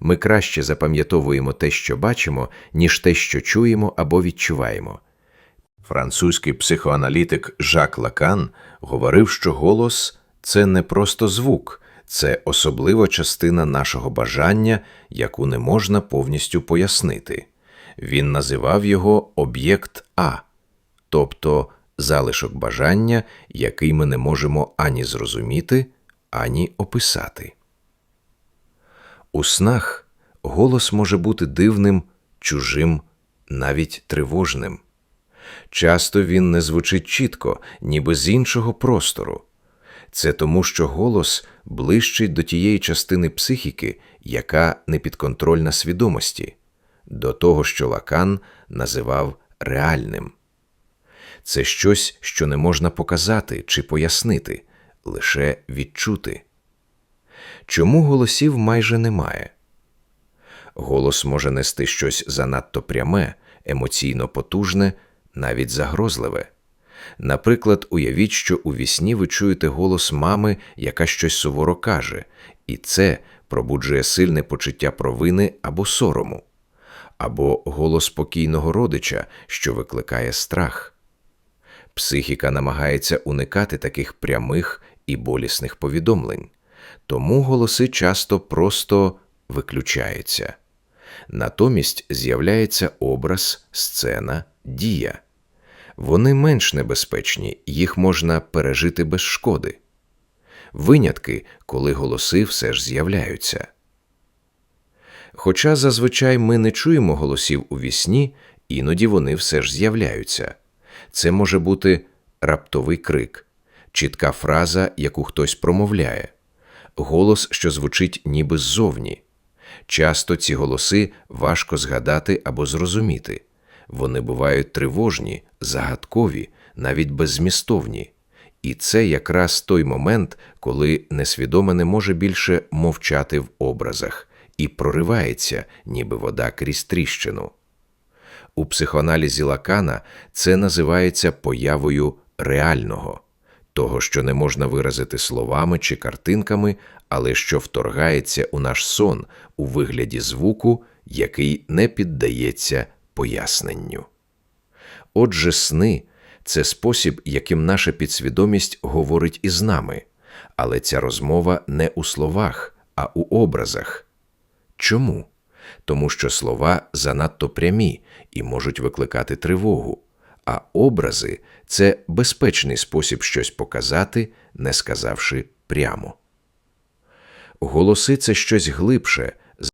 ми краще запам'ятовуємо те, що бачимо, ніж те, що чуємо або відчуваємо. Французький психоаналітик Жак Лакан говорив, що голос це не просто звук, це особлива частина нашого бажання, яку не можна повністю пояснити. Він називав його об'єкт А, тобто залишок бажання, який ми не можемо ані зрозуміти, ані описати. У снах голос може бути дивним, чужим, навіть тривожним. Часто він не звучить чітко, ніби з іншого простору. Це тому, що голос ближчий до тієї частини психіки, яка не підконтрольна свідомості, до того, що Лакан називав реальним. Це щось, що не можна показати чи пояснити, лише відчути. Чому голосів майже немає? Голос може нести щось занадто пряме, емоційно потужне, навіть загрозливе. Наприклад, уявіть, що у вісні ви чуєте голос мами, яка щось суворо каже, і це пробуджує сильне почуття провини або сорому, або голос спокійного родича, що викликає страх. Психіка намагається уникати таких прямих і болісних повідомлень, тому голоси часто просто виключаються. Натомість з'являється образ, сцена, дія. Вони менш небезпечні, їх можна пережити без шкоди. Винятки, коли голоси все ж з'являються. Хоча зазвичай ми не чуємо голосів у вісні, іноді вони все ж з'являються. Це може бути раптовий крик, чітка фраза, яку хтось промовляє, голос, що звучить ніби ззовні. Часто ці голоси важко згадати або зрозуміти. Вони бувають тривожні, загадкові, навіть беззмістовні. І це якраз той момент, коли несвідоме не може більше мовчати в образах і проривається, ніби вода крізь тріщину. У психоаналізі Лакана це називається появою реального, того, що не можна виразити словами чи картинками, але що вторгається у наш сон у вигляді звуку, який не піддається поясненню. Отже, сни це спосіб, яким наша підсвідомість говорить із нами, але ця розмова не у словах, а у образах. Чому? Тому що слова занадто прямі і можуть викликати тривогу, а образи це безпечний спосіб щось показати, не сказавши прямо. Голоси це щось глибше,